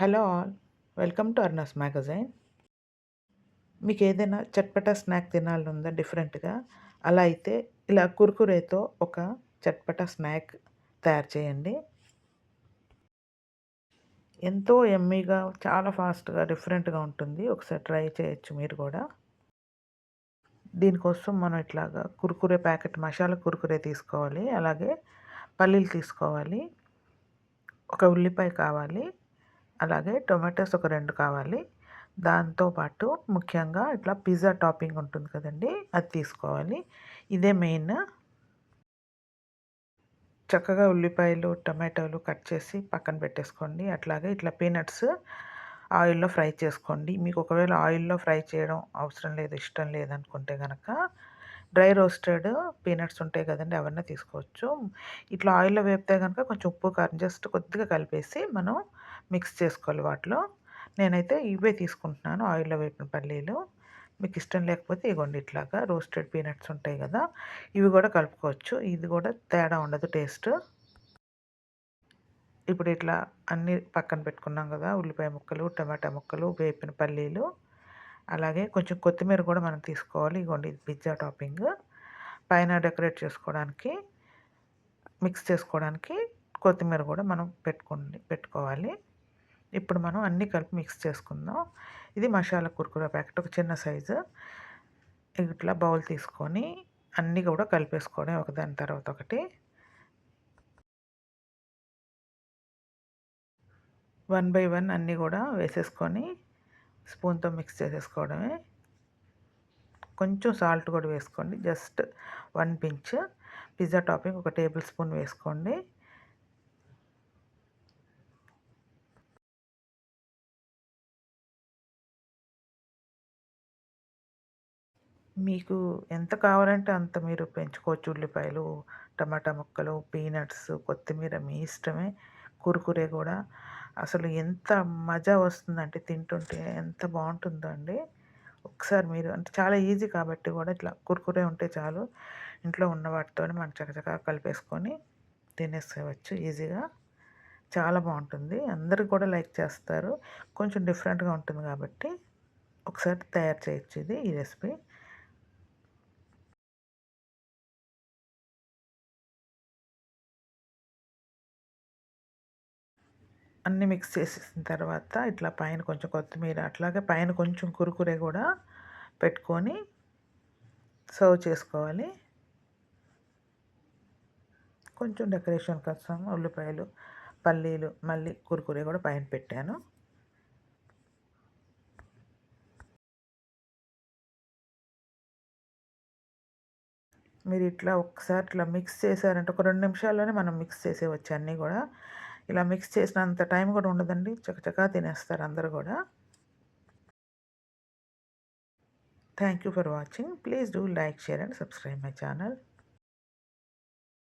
Hello all welcome to అర్నస్ magazine. మీకు ఏదైనా chatpata snack తినాలనుందా డిఫరెంట్గా? అలా అయితే ఇలా కుర్కురేతో ఒక చట్పట స్నాక్ తయారు చేయండి. ఎంతో ఎమ్మీగా చాలా ఫాస్ట్గా డిఫరెంట్గా ఉంటుంది. ఒకసారి ట్రై చేయొచ్చు మీరు కూడా. దీనికోసం మనం ఇట్లాగా కుర్కురే ప్యాకెట్ మసాలా కుర్కురే తీసుకోవాలి. అలాగే పల్లీలు తీసుకోవాలి. ఒక ఉల్లిపాయ కావాలి. అలాగే టొమాటోస్ ఒక రెండు కావాలి. దాంతోపాటు ముఖ్యంగా ఇట్లా పిజ్జా టాపింగ్ ఉంటుంది కదండి అది తీసుకోవాలి. ఇదే మెయిన్. చక్కగా ఉల్లిపాయలు టమాటోలు కట్ చేసి పక్కన పెట్టేసుకోండి. అట్లాగే ఇట్లా పీనట్స్ ఆయిల్లో ఫ్రై చేసుకోండి. మీకు ఒకవేళ ఆయిల్లో ఫ్రై చేయడం అవసరం లేదు ఇష్టం లేదనుకుంటే కనుక డ్రై రోస్టెడ్ పీనట్స్ ఉంటాయి కదండి అవన్నీ తీసుకోవచ్చు. ఇట్లా ఆయిల్లో వేపితే కనుక కొంచెం ఉప్పు కారం జస్ట్ కొద్దిగా కలిపేసి మనం మిక్స్ చేసుకోవాలి వాటిలో. నేనైతే ఇవే తీసుకుంటున్నాను ఆయిల్లో వేపిన పల్లీలు. మీకు ఇష్టం లేకపోతే ఇగోండి ఇట్లాగా. రోస్టెడ్ పీనట్స్ ఉంటాయి కదా ఇవి కూడా కలుపుకోవచ్చు. ఇది కూడా తేడా ఉండదు టేస్ట్. ఇప్పుడు ఇట్లా అన్నీ పక్కన పెట్టుకున్నాం కదా ఉల్లిపాయ ముక్కలు టమాటా ముక్కలు వేపిన పల్లీలు. అలాగే కొంచెం కొత్తిమీర కూడా మనం తీసుకోవాలి. ఇగోండి ఇది పిజ్జా టాపింగ్. పైన డెకరేట్ చేసుకోవడానికి మిక్స్ చేసుకోవడానికి కొత్తిమీర కూడా మనం పెట్టుకోండి పెట్టుకోవాలి. ఇప్పుడు మనం అన్నీ కలిపి మిక్స్ చేసుకుందాం. ఇది మసాలా కుర్కురా ప్యాకెట్ ఒక చిన్న సైజు. ఇట్లా బౌల్ తీసుకొని అన్నీ కూడా కలిపేసుకోవడం ఒకదాని తర్వాత ఒకటి. వన్ బై వన్ అన్నీ కూడా వేసేసుకొని స్పూన్తో మిక్స్ చేసేసుకోవడమే. కొంచెం సాల్ట్ కూడా వేసుకోండి. Just one pinch. Pizza topping ఒక టేబుల్ స్పూన్ వేసుకోండి. మీకు ఎంత కావాలంటే అంత మీరు పెంచుకోవచ్చు. ఉల్లిపాయలు టమాటా ముక్కలు పీనట్స్ కొత్తిమీర మీ ఇష్టమే. కురుకురే కూడా. అసలు ఎంత మజా వస్తుందంటే తింటుంటే ఎంత బాగుంటుందో అండి. ఒకసారి మీరు అంటే చాలా ఈజీ కాబట్టి కూడా ఇట్లా కురుకురే ఉంటే చాలు ఇంట్లో ఉన్న వాటితో మనం చకచకా కలిపేసుకొని తినేసేవచ్చు ఈజీగా. చాలా బాగుంటుంది. అందరూ కూడా లైక్ చేస్తారు. కొంచెం డిఫరెంట్గా ఉంటుంది కాబట్టి ఒకసారి తయారు చేయొచ్చు ఇది ఈ రెసిపీ. అన్నీ మిక్స్ చేసేసిన తర్వాత ఇట్లా పైన కొంచెం కొత్తిమీర అట్లాగే పైన కొంచెం కురుకురే కూడా పెట్టుకొని సర్వ్ చేసుకోవాలి. కొంచెం డెకరేషన్ కోసం ఉల్లిపాయలు పల్లీలు మళ్ళీ కురుకురే కూడా పైన పెట్టాను. మీరు ఇట్లా ఒకసారి ఇట్లా మిక్స్ చేశారంటే ఒక రెండు నిమిషాల్లోనే మనం మిక్స్ చేసేవచ్చు అన్నీ కూడా. ఇలా మిక్స్ చేసినంత టైం కూడా ఉండదండి. చకచకా తినేస్తారు అందరు కూడా. Thank you for watching please do like share and subscribe my channel